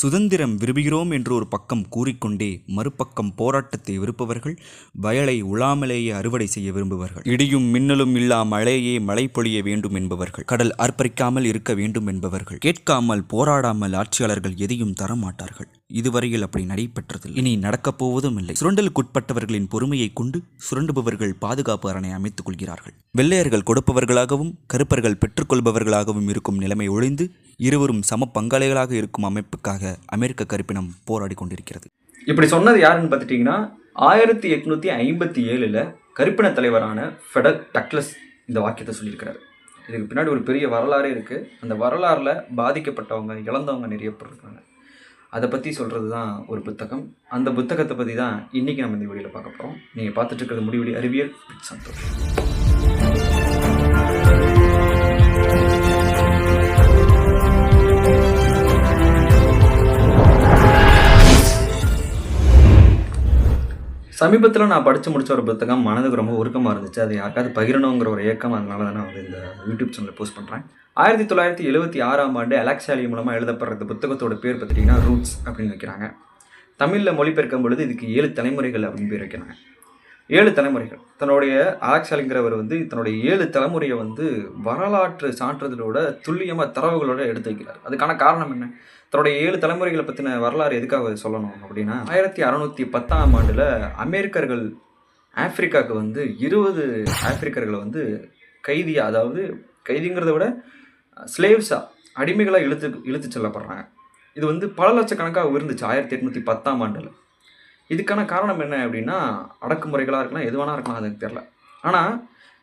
சுதந்திரம் விரும்புகிறோம் என்று ஒரு பக்கம் கூறிக்கொண்டே மறுபக்கம் போராட்டத்தை விருப்பவர்கள் வயலை உழாமலேயே அறுவடை செய்ய விரும்புவர்கள். இடியும் மின்னலும் இல்லா மழையே மழை பொழிய வேண்டும் என்பவர்கள். கடல் அர்ப்பரிக்காமல் இருக்க வேண்டும் என்பவர்கள். கேட்காமல் போராடாமல் ஆட்சியாளர்கள் எதையும் தர மாட்டார்கள் இதுவரையில் அப்படி நடைபெற்றது இனி நடக்கப் போவதும் இல்லை. சுரண்டலுக்குட்பட்டவர்களின் பொறுமையை கொண்டு சுரண்டுபவர்கள் பாதுகாப்பு அரணை அமைத்துக் கொள்கிறார்கள். வெள்ளையர்கள் கொடுப்பவர்களாகவும் கருப்பர்கள் பெற்றுக்கொள்பவர்களாகவும் இருக்கும் நிலைமை ஒழிந்து இருவரும் சம பங்காளிகளாக இருக்கும் அமைப்புக்காக அமெரிக்க கருப்பினம் போராடி கொண்டிருக்கிறது. இப்படி சொன்னது யாருன்னு பார்த்துட்டிங்கன்னா ஆயிரத்தி எட்நூற்றி ஐம்பத்தி ஏழில் கருப்பின தலைவரான ஃபெடல் டக்லஸ் இந்த வாக்கியத்தை சொல்லியிருக்கிறாரு. இதுக்கு பின்னாடி ஒரு பெரிய வரலாறே இருக்குது அந்த வரலாறில் பாதிக்கப்பட்டவங்க இழந்தவங்க நிறைய பேர் இருக்காங்க. அதை பற்றி சொல்கிறது தான் ஒரு புத்தகம். அந்த புத்தகத்தை பற்றி தான் இன்றைக்கி நம்ம இந்த வீடியோவில் பார்க்க போகிறோம் நீங்கள் பார்த்துட்டு இருக்கிறது முடிவெளி அறிவியல் சந்தோஷம் சமீபத்தில் நான் படித்து முடித்த ஒரு புத்தகம் மனதுக்கு ரொம்ப உருக்கமாக இருந்துச்சு. அது யாருக்காவது பகிரணுங்கிற ஒரு ஏக்கம் அதனால தான் நான் வந்து இந்த யூடியூப் சேனலில் போஸ்ட் பண்ணுறேன் ஆயிரத்தி தொள்ளாயிரத்தி எழுபத்தி ஆறாம் ஆண்டு அலெக்சாலி மூலமாக எழுதப்படுற புத்தகத்தோட பேர் பார்த்துட்டிங்கன்னா ரூட்ஸ் அப்படின்னு வைக்கிறாங்க. தமிழில் மொழிபெயர்க்கும் பொழுது இதுக்கு ஏழு தலைமுறைகள் அப்படின்னு பேர் வைக்கிறாங்க. ஏழு தலைமுறைகள். தன்னுடைய அலெக்சாலிங்கிறவர் வந்து தன்னுடைய ஏழு தலைமுறையை வந்து வரலாற்று சான்றிதழோட துல்லியமாக தரவுகளோட எடுத்து வைக்கிறார். அதுக்கான காரணம் என்ன? தன்னுடைய ஏழு தலைமுறைகளை பற்றின வரலாறு எதுக்காக சொல்லணும் அப்படின்னா ஆயிரத்தி அறநூற்றி பத்தாம் ஆண்டில் அமெரிக்கர்கள் ஆப்பிரிக்காவுக்கு வந்து இருபது ஆப்பிரிக்கர்களை வந்து கைதியாக அதாவது கைதிங்கிறத விட ஸ்லேவ்ஸாக அடிமைகளாக இழுத்து இழுத்து செல்லப்படுறாங்க. இது வந்து பல லட்சக்கணக்காக இருந்துச்சு ஆயிரத்தி எட்நூற்றி பத்தாம் ஆண்டில். இதுக்கான காரணம் என்ன அப்படின்னா அடக்குமுறைகளாக இருக்கலாம் எது வேணா இருக்கலாம் அதுக்கு தெரில ஆனால்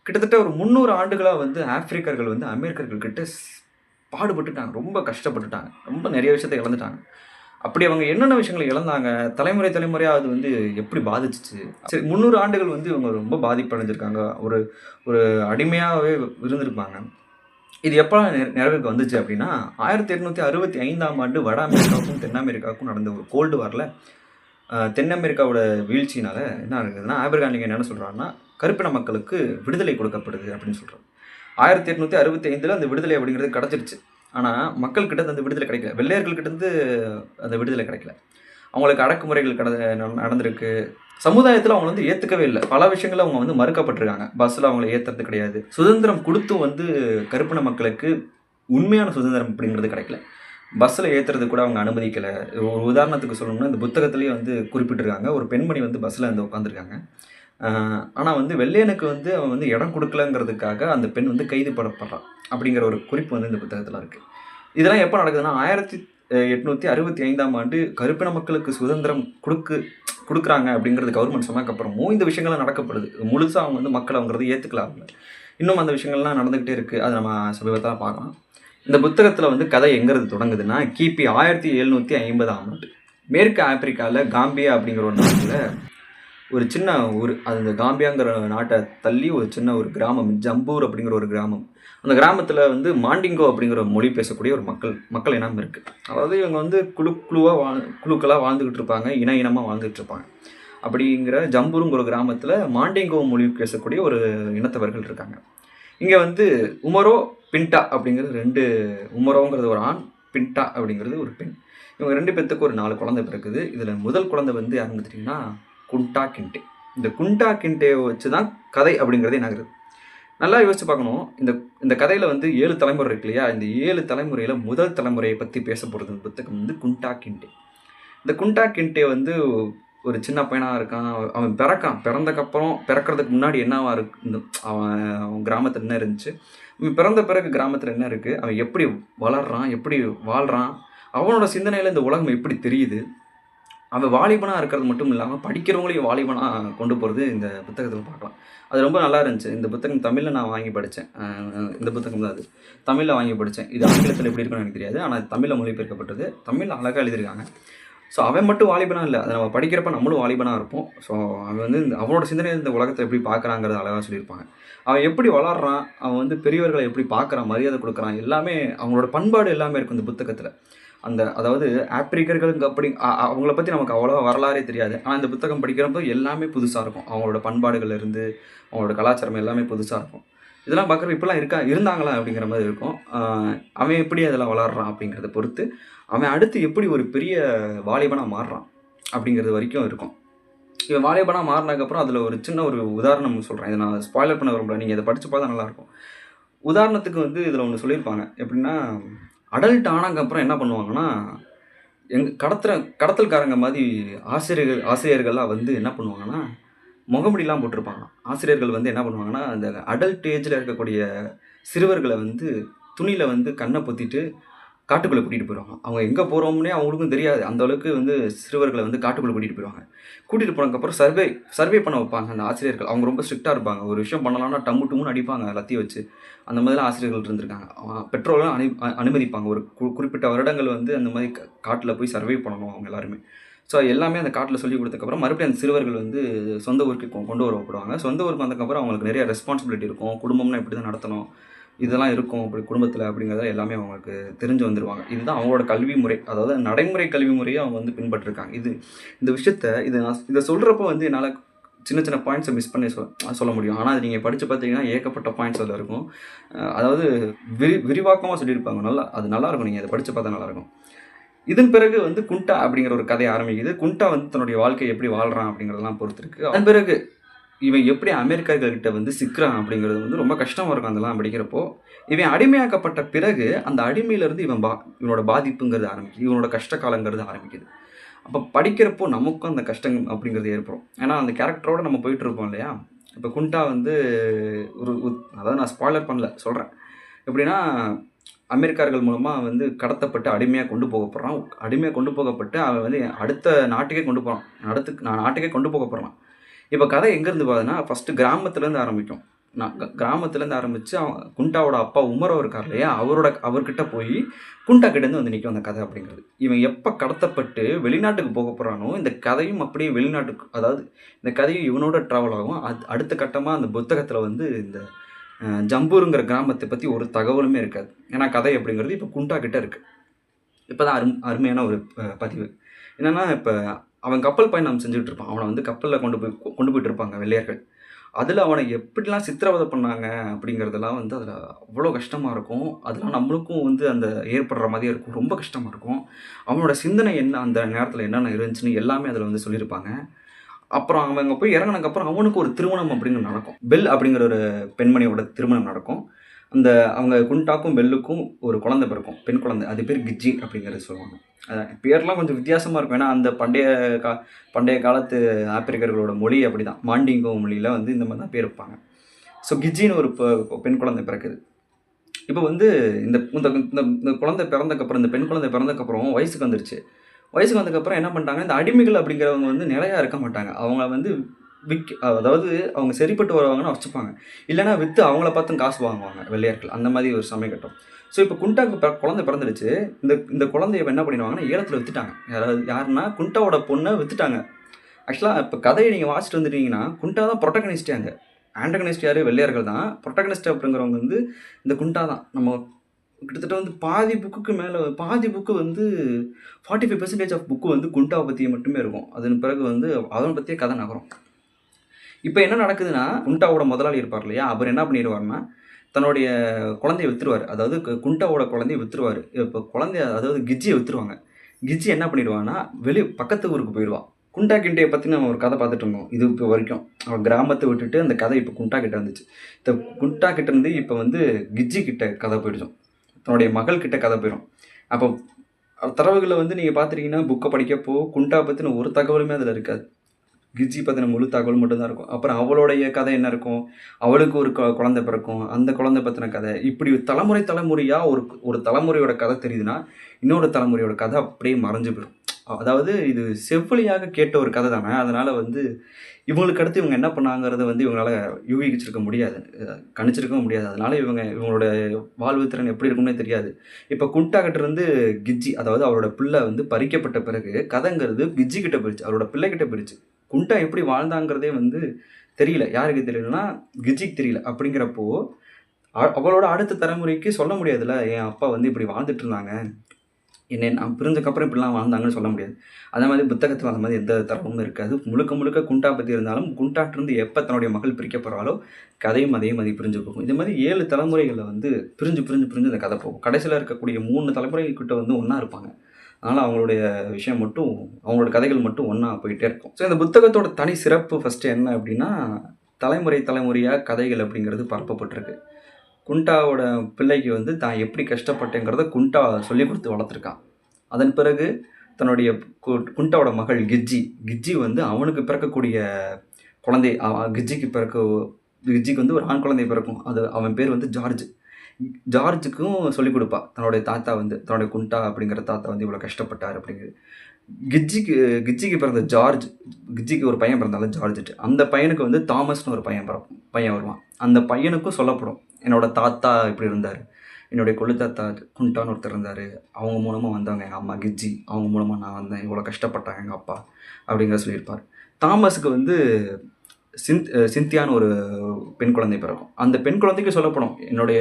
கிட்டத்தட்ட ஒரு முந்நூறு ஆண்டுகளாக வந்து ஆப்பிரிக்கர்கள் வந்து அமெரிக்கர்கள் கிட்ட பாடுபட்டுட்டாங்க. ரொம்ப கஷ்டப்பட்டுட்டாங்க. ரொம்ப நிறைய விஷயத்தை இழந்துட்டாங்க. அப்படி அவங்க என்னென்ன விஷயங்களை இழந்தாங்க தலைமுறை தலைமுறையாக அது வந்து எப்படி பாதிச்சிச்சு? சரி முந்நூறு ஆண்டுகள் வந்து இவங்க ரொம்ப பாதிப்படைஞ்சிருக்காங்க. ஒரு ஒரு அடிமையாகவே இருந்திருப்பாங்க. இது எப்போ நிறைவுக்கு வந்துச்சு அப்படின்னா ஆயிரத்தி எட்நூற்றி அறுபத்தி ஐந்தாம் ஆண்டு வட அமெரிக்காவுக்கும் தென் அமெரிக்காவுக்கும் நடந்த ஒரு கோல்டு வாரில் தென் அமெரிக்காவோட வீழ்ச்சினால என்ன ஆகுதுன்னா ஆபிரகாம் என்ன சொல்கிறாருன்னா கருப்பின மக்களுக்கு விடுதலை கொடுக்கப்படுது அப்படின்னு சொல்கிறாங்க ஆயிரத்தி எட்நூற்றி அறுபத்தி ஐந்தில் அந்த விடுதலை அப்படிங்கிறது கிடச்சிருச்சு. ஆனால் மக்கள்கிட்ட அந்த விடுதலை கிடைக்கல. வெள்ளையர்கள்கிட்டருந்து அந்த விடுதலை கிடைக்கல. அவங்களுக்கு அடக்குமுறைகள் கட நடந்திருக்கு. சமுதாயத்தில் அவங்க வந்து ஏற்றுக்கவே இல்லை. பல விஷயங்கள் அவங்க வந்து மறுக்கப்பட்டிருக்காங்க. பஸ்ஸில் அவங்கள ஏற்றுறது கிடையாது. சுதந்திரம் கொடுத்தும் வந்து கருப்பின மக்களுக்கு உண்மையான சுதந்திரம் அப்படிங்கிறது கிடைக்கல. பஸ்ஸில் ஏற்றுறது கூட அவங்க அனுமதிக்கலை. ஒரு உதாரணத்துக்கு சொல்லணும்னா இந்த புத்தகத்திலேயே வந்து குறிப்பிட்டிருக்காங்க. ஒரு பெண்மணி வந்து பஸ்ஸில் வந்து உட்காந்துருக்காங்க ஆனால் வந்து வெள்ளையனுக்கு வந்து அவன் வந்து இடம் கொடுக்கலங்கிறதுக்காக அந்த பெண் வந்து கைது படப்படுறான் அப்படிங்கிற ஒரு குறிப்பு வந்து இந்த புத்தகத்தில் இருக்குது இதெல்லாம் எப்போ நடக்குதுன்னா ஆயிரத்தி எட்நூற்றி அறுபத்தி ஐந்தாம் ஆண்டு கருப்பின மக்களுக்கு சுதந்திரம் கொடுக்கு கொடுக்குறாங்க அப்படிங்கிறது கவர்மெண்ட் சொன்னதுக்கப்புறமும் இந்த விஷயங்கள்லாம் நடக்கப்படுது. முழுசாக அவங்க வந்து மக்கள் அவங்கிறது ஏற்றுக்கலாம் இன்னும் அந்த விஷயங்கள்லாம் நடந்துக்கிட்டே இருக்குது அதை நம்ம சமீபத்தில் பார்க்கலாம். இந்த புத்தகத்தில் வந்து கதை எங்கிறது தொடங்குதுன்னா கிபி ஆயிரத்தி எழுநூற்றி ஐம்பதாம் ஆண்டு மேற்கு ஆப்பிரிக்காவில் காம்பியா அப்படிங்கிற ஒரு நாட்டில் ஒரு சின்ன ஊர் அது காம்பியாங்கிற நாட்டை தள்ளி ஒரு சின்ன ஒரு கிராமம் ஜம்பூர் அப்படிங்கிற ஒரு கிராமம். அந்த கிராமத்தில் வந்து மாண்டிங்கோ அப்படிங்கிற மொழி பேசக்கூடிய ஒரு மக்கள் மக்கள் இனம் இருக்குது அதாவது இவங்க வந்து குழு குழுவாக வாழ் குழுக்களாக வாழ்ந்துக்கிட்டு இருப்பாங்க இன இனமாக வாழ்ந்துகிட்டு இருப்பாங்க. அப்படிங்கிற ஜம்பூருங்கிற ஒரு கிராமத்தில் மாண்டிங்கோ மொழி பேசக்கூடிய ஒரு இனத்தவர்கள் இருக்காங்க. இங்கே வந்து உமரோ பின்டா அப்படிங்கிறது ரெண்டு உமரோங்கிறது ஒரு ஆண் பின்டா அப்படிங்கிறது ஒரு பெண். இவங்க ரெண்டு பேர்த்துக்கு ஒரு நாலு குழந்தை பிறக்குது. இதில் முதல் குழந்தை வந்து யாருன்னு பார்த்தீங்கன்னா குண்டா கிண்டே. இந்த குண்டா கிண்டேவை வச்சு தான் கதை அப்படிங்கிறதே நகருது நல்லா யோசிச்சு பார்க்கணும். இந்த இந்த கதையில் வந்து ஏழு தலைமுறை இருக்கு இல்லையா? இந்த ஏழு தலைமுறையில் முதல் தலைமுறையை பற்றி பேச போகிறது புத்தகம் வந்து குண்டா கிண்டே. இந்த குண்டா கிண்டே வந்து ஒரு சின்ன பையனாக இருக்கான். அவன் பிறக்கான். பிறந்தக்கப்புறம் பிறக்கிறதுக்கு முன்னாடி என்னவா இருக்கு இந்த அவன் அவன் கிராமத்தில் என்ன இருந்துச்சு? அவன் பிறந்த பிறகு கிராமத்தில் என்ன இருக்குது அவன் எப்படி வளர்றான்? எப்படி வாழ்கிறான் அவனோட சிந்தனையில் இந்த உலகம் எப்படி தெரியுது? அவன் வாலிபனாக இருக்கிறது மட்டும் இல்லாமல் படிக்கிறவங்களையும் வாலிபனாக கொண்டு போகிறது இந்த புத்தகத்தில் பார்க்கலாம். அது ரொம்ப நல்லா இருந்துச்சு. இந்த புத்தகம் தமிழில் நான் வாங்கி படித்தேன் இந்த புத்தகம் தான் அது. தமிழில் வாங்கி படித்தேன் இது ஆங்கிலத்தில் எப்படி இருக்குன்னு எனக்கு தெரியாது. ஆனால் தமிழில் மொழிபெயர்க்கப்பட்டது. தமிழில் அழகாக எழுதியிருக்காங்க. ஸோ அவன் மட்டும் வாலிபனாக இல்லை. அதை நம்ம படிக்கிறப்ப நம்மளும் வாலிபனாக இருப்போம். ஸோ அவன் வந்து இந்த அவனோட சிந்தனை இந்த உலகத்தை எப்படி பார்க்குறாங்கிறது அழகாக சொல்லியிருப்பாங்க. அவன் எப்படி வளர்றான் அவன் வந்து பெரியவர்களை எப்படி பார்க்குறான் மரியாதை கொடுக்குறான் எல்லாமே அவங்களோட பண்பாடு எல்லாமே இருக்கும் இந்த புத்தகத்தில். அந்த அதாவது ஆப்பிரிக்கர்களுக்கு அப்படி அவங்கள பற்றி நமக்கு அவ்வளோவா வரலாறே தெரியாது. ஆனால் இந்த புத்தகம் படிக்கிறப்போ எல்லாமே புதுசாக இருக்கும். அவங்களோட பண்பாடுகள்லேருந்து அவங்களோட கலாச்சாரம் எல்லாமே புதுசாக இருக்கும். இதெல்லாம் பார்க்குற இப்படிலாம் இருக்கா? இருந்தாங்களா? அப்படிங்கிற மாதிரி இருக்கும். அவன் எப்படி அதெல்லாம் வளர்றான் அப்படிங்கிறத பொறுத்து அவன் அடுத்து எப்படி ஒரு பெரிய வாலிபனாக மாறுறான் அப்படிங்கிறது வரைக்கும் இருக்கும். இவன் வாலிபனாக மாறினதுக்கப்புறம் அதில் ஒரு சின்ன ஒரு உதாரணம் சொல்கிறேன் இதை நான் ஸ்பாய்லர் பண்ண விரும்பல. நீங்கள் இதை படித்து பார்த்தா நல்லாயிருக்கும். உதாரணத்துக்கு வந்து இதில் ஒன்று சொல்லியிருப்பாங்க. எப்படின்னா அடல்ட் ஆனதுக்கப்புறம் என்ன பண்ணுவாங்கன்னா எங் கடத்துற கடத்தல்காரங்க மாதிரி ஆசிரியர்கள் ஆசிரியர்கள்லாம் வந்து என்ன பண்ணுவாங்கன்னா முகமுடிலாம் போட்டிருப்பாங்க. ஆசிரியர்கள் வந்து என்ன பண்ணுவாங்கன்னா அந்த அடல்ட் ஏஜில் இருக்கக்கூடிய சிறுவர்களை வந்து துணியில் வந்து கண்ணை பொத்திட்டு காட்டுக்குள்ளே கூட்டிகிட்டு போயிடுவாங்க அவங்க எங்கே போகிறோம்னே அவங்களுக்கும் தெரியாது. அந்த அளவுக்கு வந்து சிறுவர்களை வந்து காட்டுக்குள்ளே கூட்டிகிட்டு போயிடுவாங்க கூட்டிகிட்டு போனதுக்கப்புறம் சர்வே சர்வே பண்ண வைப்பாங்க அந்த ஆசிரியர்கள். அவங்க ரொம்ப ஸ்ட்ரிக்டாக இருப்பாங்க. ஒரு விஷயம் பண்ணலாம்னா டம்மு டம்முன்னு அடிப்பாங்க எல்லாத்தையும் வச்சு. அந்த மாதிரிலாம் ஆசிரியர்கள் இருந்திருக்காங்க. அவன் பெற்றோர்களும் அனு அனுமதிப்பாங்க. ஒரு குறிப்பிட்ட வருடங்கள் வந்து அந்த மாதிரி காட்டில் போய் சர்வே பண்ணணும் அவங்க எல்லாருமே. ஸோ எல்லாமே அந்த காட்டில் சொல்லி கொடுத்தக்கப்புறம் மறுபடியும் அந்த சிறுவர்கள் வந்து சொந்த ஊருக்கு கொண்டு வரப்படுவாங்க. சொந்த ஊருக்கு வந்ததுக்கப்புறம் அவங்களுக்கு நிறைய ரெஸ்பான்சிபிலிட்டி இருக்கும். குடும்பம்னா இப்படி தான் நடத்தணும். இதெல்லாம் இருக்கும் அப்படி குடும்பத்தில் அப்படிங்கிறத எல்லாமே அவங்களுக்கு தெரிஞ்சு வந்துடுவாங்க இதுதான் அவங்களோட கல்வி முறை. அதாவது நடைமுறை கல்வி முறையை அவங்க வந்து பின்பற்றிருக்காங்க. இது இந்த விஷயத்த இது நான் இதை சொல்கிறப்போ வந்து என்னால் சின்ன சின்ன பாயிண்ட்ஸை மிஸ் பண்ணி சொல் சொல்ல முடியும். ஆனால் அது நீங்கள் படித்து பார்த்தீங்கன்னா ஏகப்பட்ட பாயிண்ட்ஸ் அதில் இருக்கும். அதாவது விரி விரிவாக்கமாக சொல்லியிருப்பாங்க. நல்லா அது நல்லாயிருக்கும் நீங்கள் அதை படித்து பார்த்தா நல்லாயிருக்கும் இதன் பிறகு வந்து குண்டா அப்படிங்கிற ஒரு கதை ஆரம்பிக்குது. குண்டா வந்து தன்னுடைய வாழ்க்கையை எப்படி வாழ்கிறான் அப்படிங்கிறதெல்லாம் பொறுத்திருக்கு. அதன் பிறகு இவன் எப்படி அமெரிக்கர்கள்கிட்ட வந்து சிக்கிறான் அப்படிங்கிறது வந்து ரொம்ப கஷ்டமாக இருக்கும் அதெல்லாம் படிக்கிறப்போ. இவன் அடிமையாக்கப்பட்ட பிறகு அந்த அடிமையிலேருந்து இவன் பா இவனோட பாதிப்புங்கிறது ஆரம்பிக்குது. இவனோட கஷ்ட காலங்கிறது ஆரம்பிக்குது. அப்போ படிக்கிறப்போ நமக்கும் அந்த கஷ்டம் அப்படிங்கிறது ஏற்படும். ஏன்னா அந்த கேரக்டரோடு நம்ம போயிட்டு இருப்போம் இல்லையா? இப்போ குண்டா வந்து ஒரு- அதாவது நான் ஸ்பாய்லர் பண்ணல சொல்கிறேன் எப்படின்னா அமெரிக்கர்கள் மூலமாக வந்து கடத்தப்பட்டு அடிமையாக கொண்டு போகப்படுறான். அடிமையாக கொண்டு போகப்பட்டு அவன் வந்து அடுத்த நாட்டுக்கே கொண்டு போகிறான் அடுத்து நான் நாட்டுக்கே கொண்டு போக போகிறான் இப்போ கதை எங்கேருந்து பார்த்தீங்கன்னா ஃபஸ்ட்டு கிராமத்துலேருந்து ஆரம்பிக்கும். நான் க- கிராமத்துலேருந்து ஆரம்பித்து அவன் குண்டாவோட அப்பா உமரோ இருக்கார் இல்லையா அவரோட அவர்கிட்ட போய் குண்டா கிட்டேருந்து வந்து நிற்கும் அந்த கதை அப்படிங்கிறது. இவன் எப்போ கடத்தப்பட்டு வெளிநாட்டுக்கு போக போகிறானோ இந்த கதையும் அப்படியே வெளிநாட்டுக்கு அதாவது இந்த கதையும் இவனோட ட்ராவல் ஆகும். அது அடுத்த கட்டமாக அந்த புத்தகத்தில் வந்து இந்த ஜம்பூருங்கிற கிராமத்தை பற்றி ஒரு தகவலுமே இருக்காது. ஏன்னா கதை அப்படிங்கிறது இப்போ குண்டா கிட்டே இருக்குது இப்போ தான் அரும் அருமையான ஒரு பதிவு. என்னென்னா இப்போ அவன் கப்பல் பயணம் செஞ்சுட்டு இருப்பான். அவனை வந்து கப்பலில் கொண்டு போய் கொண்டு போயிட்டு இருப்பாங்க வெள்ளையர்கள். அதில் அவனை எப்படிலாம் சித்திரவதை பண்ணாங்க அப்படிங்கிறதெல்லாம் வந்து அதில் அவ்வளோ கஷ்டமாக இருக்கும். அதெல்லாம் நம்மளுக்கும் வந்து அந்த ஏற்படுற மாதிரியே இருக்கும். ரொம்ப கஷ்டமாக இருக்கும். அவனோட சிந்தனை என்ன அந்த நேரத்தில் என்னென்ன இருந்துச்சுன்னு எல்லாமே அதில் வந்து சொல்லியிருப்பாங்க. அப்புறம் அவன் அங்கே போய் இறங்கினதுக்கப்புறம் அவனுக்கு ஒரு திருமணம் அப்படிங்கிறது நடக்கும். பெல் அப்படிங்கிற ஒரு பெண்மணியோட திருமணம் நடக்கும். அந்த அவங்க குண்டாக்கும் பெல்லுக்கும் ஒரு குழந்தை பிறக்கும். பெண் குழந்தை. அது பேர் கிஜ்ஜி அப்படிங்கிறது சொல்லுவாங்க. அதான் பேர்லாம் கொஞ்சம் வித்தியாசமாக இருக்கும். ஏன்னா அந்த பண்டைய கா பண்டைய காலத்து ஆப்பிரிக்கர்களோட மொழி அப்படி தான் மாண்டிங்கோ மொழியில் வந்து இந்த மாதிரி தான் பேர் வைப்பாங்க. ஸோ கிஜ்ஜின்னு ஒரு பெண் குழந்தை பிறக்குது. இப்போ வந்து இந்த இந்த இந்த- இந்த குழந்தை பிறந்தக்கப்புறம் இந்த பெண் குழந்தை பிறந்தக்கப்புறம் வயசுக்கு வந்துருச்சு. வயசுக்கு வந்ததுக்கப்புறம் என்ன பண்ணுறாங்க இந்த அடிமைகள் அப்படிங்கிறவங்க வந்து நிலையாக இருக்க மாட்டாங்க. அவங்க வந்து விக் அதாவது அவங்க சரிப்பட்டு வருவாங்கன்னு வச்சுப்பாங்க. இல்லைன்னா விற்று அவங்கள பார்த்து காசு வாங்குவாங்க வெள்ளையாட்கள் அந்த மாதிரி ஒரு சமயக்கட்டம் ஸோ இப்போ குண்டாக்கு பிற- குழந்தை பிறந்துடுச்சு. இந்த இந்த குழந்தைய என்ன பண்ணிடுவாங்கன்னா ஏலத்தில் விற்றுட்டாங்க யாராவது யாருன்னா குண்டாவோட பொண்ணை விற்றுட்டாங்க ஆக்சுவலாக இப்போ கதையை நீங்கள் வாசிட்டு வந்துட்டீங்கன்னா குண்டா தான் ப்ரொட்டகனிஸ்டே அங்கே. ஆண்டகனிஸ்ட் யார்? வெள்ளையர்கள் தான். ப்ரொட்டகனிஸ்ட் அப்படிங்கிறவங்க வந்து இந்த குண்டா தான். நம்ம கிட்டத்தட்ட வந்து பாதி புக்குக்கு மேலே பாதி புக்கு வந்து forty five percentage of book வந்து குண்டாவை பற்றியே மட்டுமே இருக்கும். அதன் பிறகு வந்து அதன் பற்றியே கதை நகரும். இப்போ என்ன நடக்குதுன்னா குண்டாவோட முதலாளி இருப்பார் இல்லையா? அவர் என்ன பண்ணிடுவார்னா தன்னுடைய குழந்தைய வித்துருவார். அதாவது குண்டாவோட குழந்தைய வித்துருவார். இப்போ குழந்தைய அதாவது கிஜ்ஜியை வித்துருவாங்க. கிஜ்ஜி என்ன பண்ணிடுவான்னா வெளி பக்கத்து ஊருக்கு போயிடுவான் குண்டா கிண்டையை பற்றி நம்ம ஒரு கதை பார்த்துட்டு இருந்தோம். இது இப்போ வரைக்கும். அவன் கிராமத்தை விட்டுட்டு அந்த கதை இப்போ குண்டா கிட்ட இருந்துச்சு. இந்த குண்டா கிட்ட இருந்து இப்போ வந்து கிஜ்ஜி கிட்ட கதை போயிடுச்சோம். தன்னுடைய மகள்கிட்ட கதை போயிடும் அப்போ தரவுகளை வந்து நீங்கள் பார்த்துட்டீங்கன்னா புக்கை படிக்கப்போ குண்டா பற்றின ஒரு தகவலுமே அதில் இருக்காது. கிஜி பற்றின முழு தகவல் மட்டும்தான் இருக்கும். அப்புறம் அவளுடைய கதை என்ன இருக்கும்? அவளுக்கு ஒரு குழந்தை பிறக்கும். அந்த குழந்தை பற்றின கதை. இப்படி தலைமுறை தலைமுறையாக ஒரு ஒரு தலைமுறையோட கதை தெரியுதுன்னா இன்னொரு தலைமுறையோட கதை அப்படியே மறைஞ்சு போயிடும் அதாவது இது செவ்வழியாக கேட்ட ஒரு கதை தானே. அதனால் வந்து இவங்களுக்கு அடுத்து இவங்க என்ன பண்ணாங்கிறத வந்து இவங்களால யூகிச்சிருக்க முடியாது. கணிச்சிருக்கவும் முடியாது. அதனால இவங்க இவங்களோட வாழ்வு திறன் எப்படி இருக்கும்னே தெரியாது. இப்போ குண்டாகிட்டிருந்து கிஜ்ஜி அதாவது அவரோட பிள்ளை வந்து பறிக்கப்பட்ட பிறகு கதைங்கிறது கிஜ்ஜி கிட்ட போயிடுச்சு. அவரோட பிள்ளை கிட்ட போயிடுச்சு. குண்டா எப்படி வாழ்ந்தாங்கிறதே வந்து தெரியல. யாருக்கு தெரியலன்னா கிஜிக்கு தெரியல. அப்படிங்கிறப்போ அவளோட அடுத்த தலைமுறைக்கு சொல்ல முடியாதுல்ல என் அப்பா வந்து இப்படி வாழ்ந்துட்டு இருந்தாங்க? என்னை நான் புரிஞ்சக்கப்புறம் இப்படிலாம் வாழ்ந்தாங்கன்னு சொல்ல முடியாது. அதே மாதிரி புத்தகத்தில் அந்த மாதிரி எந்த தரவும் இருக்காது. முழுக்க முழுக்க குண்டா பற்றி இருந்தாலும் குண்டாட்டிருந்து எப்போ தன்னுடைய மகள் பிரிக்க போகிறாலோ கதையும் அதே மாதிரி பிரிஞ்சு போகும். இந்த மாதிரி ஏழு தலைமுறைகளில் வந்து பிரிஞ்சு பிரிஞ்சு பிரிஞ்சு அந்த கதை போகும். கடைசியில் இருக்கக்கூடிய மூணு தலைமுறைகிட்ட வந்து ஒன்றா இருப்பாங்க. அதனால் அவங்களுடைய விஷயம் மட்டும் அவங்களோட கதைகள் மட்டும் ஒன்றா போயிட்டே இருக்கும். ஸோ இந்த புத்தகத்தோட தனி சிறப்பு ஃபஸ்ட்டு என்ன அப்படின்னா தலைமுறை தலைமுறையாக கதைகள் அப்படிங்கிறது பரப்பப்பட்டிருக்கு. குண்டாவோட பிள்ளைக்கு வந்து தான் எப்படி கஷ்டப்பட்டேங்கிறத குண்டா சொல்லி கொடுத்து வளர்த்துருக்கான். அதன் பிறகு தன்னுடைய குண்டாவோட மகள் கிஜ்ஜி கிஜ்ஜி வந்து அவனுக்கு பிறக்கக்கூடிய குழந்தை கிஜ்ஜிக்கு பிறக்க கிஜ்ஜிக்கு வந்து ஒரு ஆண் குழந்தை பிறக்கும். அது அவன் பேர் வந்து ஜார்ஜ். ஜார்ஜுக்கும் சொல்லிக் கொடுப்பா தன்னுடைய தாத்தா வந்து தன்னுடைய குண்டா அப்படிங்கிற தாத்தா வந்து இவ்வளோ கஷ்டப்பட்டார் அப்படிங்கிறது. கிஜ்ஜிக்கு கிஜ்ஜிக்கு பிறந்த ஜார்ஜ் கிஜ்ஜிக்கு ஒரு பையன் பிறந்தால ஜார்ஜ் அந்த பையனுக்கு வந்து தாமஸ்னு ஒரு பையன் பிறக்கும் பையன் வருவான். அந்த பையனுக்கும் சொல்லப்படும் என்னோட தாத்தா இப்படி இருந்தார். என்னுடைய கொள்ளு தாத்தா குண்டான்னு ஒருத்தர் இருந்தார். அவங்க மூலமாக வந்தாங்க எங்கள் அம்மா கிஜ்ஜி அவங்க மூலமாக நான் வந்தேன். இவ்வளோ கஷ்டப்பட்டாங்க எங்கள் அப்பா. அப்படிங்கிற சொல்லியிருப்பார். தாமஸுக்கு வந்து சிந்த் சிந்தியான்னு ஒரு பெண் குழந்தை பிறக்கும். அந்த பெண் குழந்தைக்கு சொல்லப்படும் என்னுடைய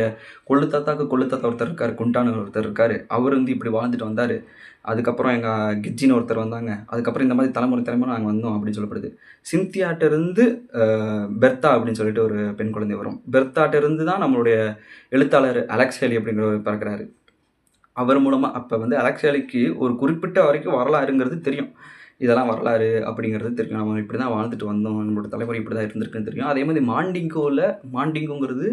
கொள்ளு தாத்தாக்கு கொள்ளு தாத்தா ஒருத்தர் இருக்கார் குண்டான்னு ஒருத்தர் இருக்கார். அவர் வந்து இப்படி வாழ்ந்துட்டு வந்தார். அதுக்கப்புறம் எங்கள் கிஜின்னு ஒருத்தர் வந்தாங்க. அதுக்கப்புறம் இந்த மாதிரி தலைமுறை தலைமுறை நாங்கள் வந்தோம் அப்படின்னு சொல்லப்படுது. சிந்தியாட்ட இருந்து பெர்த்தா அப்படின்னு சொல்லிட்டு ஒரு பெண் குழந்தை வரும். பெர்த்தாட்டிருந்து தான் நம்மளுடைய எழுத்தாளர் அலெக்ஸ் ஹேலி அப்படிங்கிறவர் பிறக்கிறாரு. அவர் மூலமாக அப்போ வந்து அலெக்ஸ் ஹேலிக்கு ஒரு குறிப்பிட்ட வரைக்கும் வரலாறுங்கிறது தெரியும். இதெல்லாம் வரலாறு அப்படிங்கிறது தெரியும். நம்ம இப்படி தான் வாழ்ந்துட்டு வந்தோம். நம்மளோட தலைமுறை இப்படி தான் இருந்திருக்குன்னு தெரியும். அதே மாதிரி மாண்டிங்கோவில் மாண்டிங்கோங்கிறது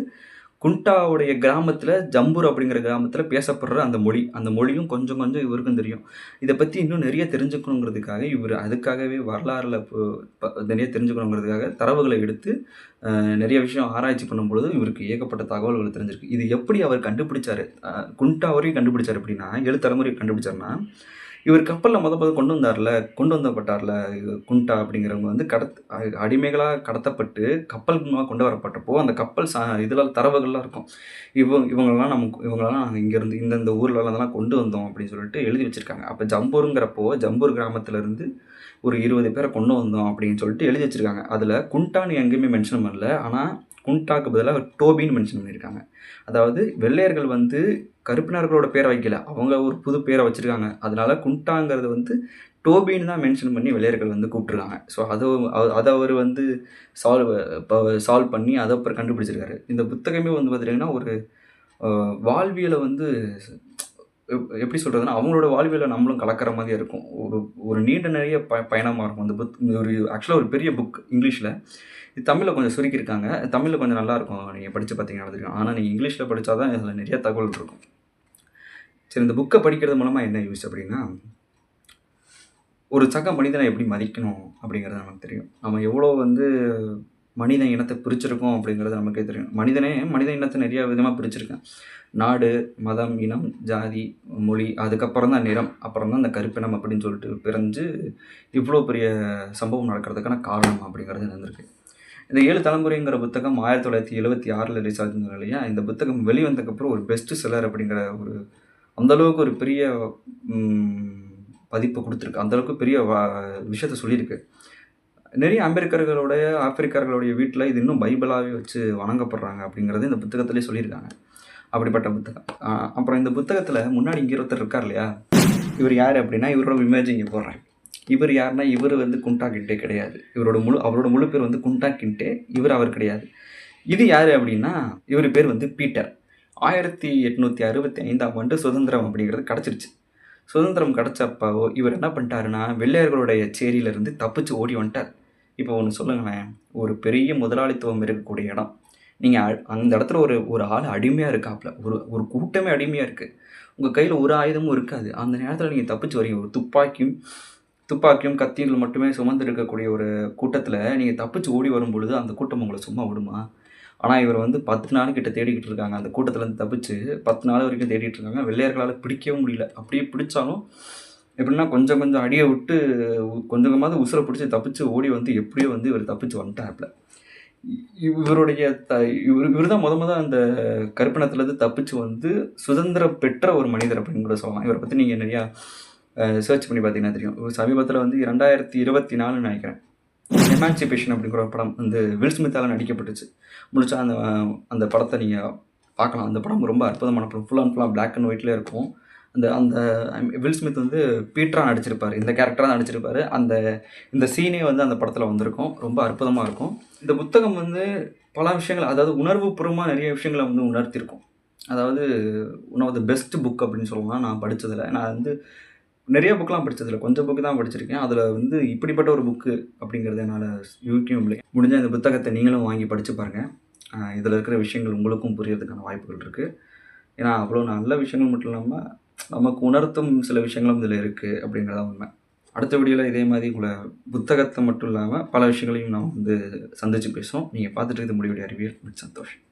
குண்டாவுடைய கிராமத்தில் ஜம்பூர் அப்படிங்கிற கிராமத்தில் பேசப்படுற அந்த மொழி. அந்த மொழியும் கொஞ்சம் கொஞ்சம் இவருக்கும் தெரியும். இதை பற்றி இன்னும் நிறைய தெரிஞ்சுக்கணுங்கிறதுக்காக இவர் அதுக்காகவே வரலாறுல இப்போ- நிறைய தெரிஞ்சுக்கணுங்கிறதுக்காக தரவுகளை எடுத்து நிறைய விஷயம் ஆராய்ச்சி பண்ணும்பொழுது இவருக்கு ஏகப்பட்ட தகவல்கள் தெரிஞ்சிருக்கு. இது எப்படி அவர் கண்டுபிடிச்சார்? குண்டா வரையும் கண்டுபிடிச்சார் அப்படின்னா ஏழு தலைமுறை கண்டுபிடிச்சாருன்னா இவர் கப்பலில் முத முத கொண்டு வந்தார்ல கொண்டு வந்தப்பட்டார்ல குண்டா அப்படிங்கிறவங்க வந்து கடத் அ- அடிமைகளாக கடத்தப்பட்டு கப்பல் மூலமாக கொண்டு வரப்பட்டப்போ அந்த கப்பல் சா இதில் தரவுகள்லாம் இருக்கும். இவங்க இவங்களெல்லாம் நமக்கு இவங்களெல்லாம் நாங்கள் இங்கேருந்து இந்தந்த ஊர்லலாம் அதெல்லாம் கொண்டு வந்தோம் அப்படின்னு சொல்லிட்டு எழுதி வச்சுருக்காங்க. அப்போ ஜம்பூருங்கிறப்போ ஜம்பூர் கிராமத்துலேருந்து ஒரு இருபது பேரை கொண்டு வந்தோம் அப்படின்னு சொல்லிட்டு எழுதி வச்சுருக்காங்க. அதில் குண்டான்னு எங்கேயுமே மென்ஷன் பண்ணல. ஆனால் குண்டாக்கு பதிலாக டோபின்னு மென்ஷன் பண்ணியிருக்காங்க. அதாவது வெள்ளையர்கள் வந்து கருப்பினர்களோட பேரை வைக்கல. அவங்க ஒரு புது பேரை வச்சுருக்காங்க. அதனால குண்டாங்கிறது வந்து டோபின்னு தான் மென்ஷன் பண்ணி வெள்ளையர்கள் வந்து கூப்பிட்ருக்காங்க ஸோ அதை அதை அவர் வந்து சால்வ் சால்வ் பண்ணி அதை அப்புறம் கண்டுபிடிச்சிருக்காரு. இந்த புத்தகமே வந்து பார்த்துட்டிங்கன்னா ஒரு வாழ்வியலை வந்து எப்படி சொல்கிறதுனா அவங்களோட வாழ்வியில் நம்மளும் கலக்கிற மாதிரி இருக்கும். ஒரு ஒரு நீண்ட நிறைய ப பயணமாக இருக்கும். அந்த புக் ஒரு ஆக்சுவலாக ஒரு பெரிய புக் இங்கிலீஷில் இது தமிழில் கொஞ்சம் சுருக்கியிருக்காங்க. தமிழில் கொஞ்சம் நல்லாயிருக்கும் நீங்கள் படித்து பார்த்தீங்கன்னா நடந்திருக்கும் ஆனால் நீங்கள் இங்கிலீஷில் படித்தா தான் இதில் நிறைய தகவல் இருக்கும். சரி இந்த புக்கை படிக்கிறது மூலமாக என்ன யூஸ் அப்படின்னா ஒரு சக மனிதனை எப்படி மதிக்கணும் அப்படிங்கிறது நமக்கு தெரியும். நம்ம எவ்வளோ வந்து மனித இனத்தை பிரிச்சிருக்கோம் அப்படிங்கிறது நமக்கே தெரியும். மனிதனே மனித இனத்தை நிறைய விதமாக பிரிச்சிருக்கேன். நாடு மதம் இனம் ஜாதி மொழி அதுக்கப்புறம் தான் நிறம் அப்புறம் தான் இந்த கருப்பினம் அப்படின்னு சொல்லிட்டு பிரிஞ்சு இவ்வளோ பெரிய சம்பவம் நடக்கிறதுக்கான காரணம் அப்படிங்கிறது நடந்திருக்கு இந்த ஏழு தலைமுறைங்கிற புத்தகம் ஆயிரத்தி தொள்ளாயிரத்தி எழுபத்தி ஆறில் ரிலீஸ் ஆகுதுங்கிற இல்லையா இந்த புத்தகம் வெளிவந்ததுக்கப்புறம் ஒரு பெஸ்ட் செல்லர் அப்படிங்கிற ஒரு அந்தளவுக்கு ஒரு பெரிய பதிப்பு கொடுத்துருக்கு. அந்தளவுக்கு பெரிய விஷயத்த சொல்லியிருக்கு. நிறைய அமெரிக்கர்களுடைய ஆப்பிரிக்கர்களுடைய வீட்டில் இது இன்னும் பைபிளாகவே வச்சு வணங்கப்படுறாங்க அப்படிங்கிறது இந்த புத்தகத்திலே சொல்லியிருக்காங்க. அப்படிப்பட்ட புத்தகம். அப்புறம் இந்த புத்தகத்தில் முன்னாடி இங்கே ஒருத்தர் இருக்கார் இல்லையா? இவர் யார் அப்படின்னா இவரோட இமேஜ் இங்கே போடுறேன். இவர் யாருன்னா இவர் வந்து குண்டா கிண்டே கிடையாது. இவரோட முழு அவரோட முழு பேர் வந்து குண்டா கிண்டே இவர் அவர் கிடையாது. இது யார் அப்படின்னா இவர் பேர் வந்து பீட்டர். ஆயிரத்தி எட்நூற்றி அறுபத்தி ஐந்தாம் ஆண்டு சுதந்திரம் அப்படிங்கிறது கிடச்சிருச்சு. சுதந்திரம் கிடச்சப்பாவோ இவர் என்ன பண்ணிட்டாருன்னா வெள்ளையர்களுடைய சேரியிலேருந்து தப்பிச்சு ஓடி வந்துட்டார். இப்போ ஒன்று சொல்லுங்களேன். ஒரு பெரிய முதலாளித்துவம் இருக்கக்கூடிய இடம். நீங்கள் அந்த இடத்துல ஒரு ஒரு ஆள் அடிமையாக இருக்காப்புல. ஒரு ஒரு கூட்டமே அடிமையாக இருக்குது உங்கள் கையில் ஒரு ஆயுதமும் இருக்காது. அந்த நேரத்தில் நீங்கள் தப்பிச்சு வரீங்க. ஒரு துப்பாக்கியும் துப்பாக்கியும் கத்தியில் மட்டுமே சுமந்து இருக்கக்கூடிய ஒரு கூட்டத்தில் நீங்கள் தப்பிச்சு ஓடி வரும் பொழுது அந்த கூட்டம் உங்களை சும்மா விடுமா? ஆனால் இவர் வந்து பத்து நாள் கிட்ட தேடிக்கிட்டு இருக்காங்க. அந்த கூட்டத்துலேருந்து தப்பிச்சு பத்து நாள் வரைக்கும் தேடிட்டு இருக்காங்க. வெள்ளையர்களால் பிடிக்கவும் முடியல. அப்படியே பிடிச்சாலும் எப்படின்னா கொஞ்சம் கொஞ்சம் அடியை விட்டு கொஞ்சம் கொஞ்சமாவது உசுரை பிடிச்சி தப்பிச்சு ஓடி வந்து எப்படியோ வந்து இவர் தப்பிச்சு வந்துட்டாப்ல இ- இவருடைய த இவர் இவர் தான் முத முத அந்த கற்பனத்துலேருந்து தப்பிச்சு வந்து சுதந்திரம் பெற்ற ஒரு மனிதர் அப்படின்னு கூட சொல்லலாம். இவரை பற்றி நீங்கள் நிறையா சர்ச் பண்ணி பார்த்தீங்கன்னா தெரியும். சமீபத்தில் வந்து ரெண்டாயிரத்தி இருபத்தி நாலுன்னு நினைக்கிறேன். எமான்சிபேஷன் அப்படிங்கிற ஒரு படம் வந்து வில் ஸ்மித்தால் நடிக்கப்பட்டுச்சு. முடிச்சா அந்த அந்த படத்தை நீங்கள் பார்க்கலாம். அந்த படம் ரொம்ப அற்புதமான படம். ஃபுல் அண்ட் ஃபுல்லாக பிளாக் அண்ட் ஒயிட்ல இருக்கும். அந்த அந்த வில் ஸ்மித் வந்து பீட்ரா நடிச்சிருப்பார். இந்த கேரக்டராக நடிச்சிருப்பார். அந்த இந்த சீனே வந்து அந்த படத்தில் வந்திருக்கும். ரொம்ப அற்புதமாக இருக்கும். இந்த புத்தகம் வந்து பல விஷயங்கள் அதாவது உணர்வுபூர்வமாக நிறைய விஷயங்களை வந்து உணர்த்திருக்கும். அதாவது one of the best book அப்படின்னு சொல்லலாம். நான் படித்ததில் நான் வந்து நிறைய புக்கெலாம் படித்ததில்ல கொஞ்சம் புக்கு தான் படிச்சிருக்கேன். அதில் வந்து இப்படிப்பட்ட ஒரு புக்கு அப்படிங்கிறது என்னால் யூகியும் இல்லை முடிஞ்ச இந்த புத்தகத்தை நீங்களும் வாங்கி படித்து பாருங்கள் இதில் இருக்கிற விஷயங்கள் உங்களுக்கும் புரியறதுக்கான வாய்ப்புகள் இருக்குது ஏன்னா அவ்வளோ நல்ல விஷயங்கள் மட்டும் இல்லாமல் நமக்கு உணர்த்தும் சில விஷயங்களும் இதில் இருக்குது அப்படிங்கிறதா உண்மை. அடுத்த வீடியோவில் இதே மாதிரி உங்களை புத்தகத்தை மட்டும் இல்லாமல் பல விஷயங்களையும் நான் வந்து சந்தித்து பேசுவோம். நீங்கள் பார்த்துட்டு இது முடிவுடைய அறிவியல். சந்தோஷம்.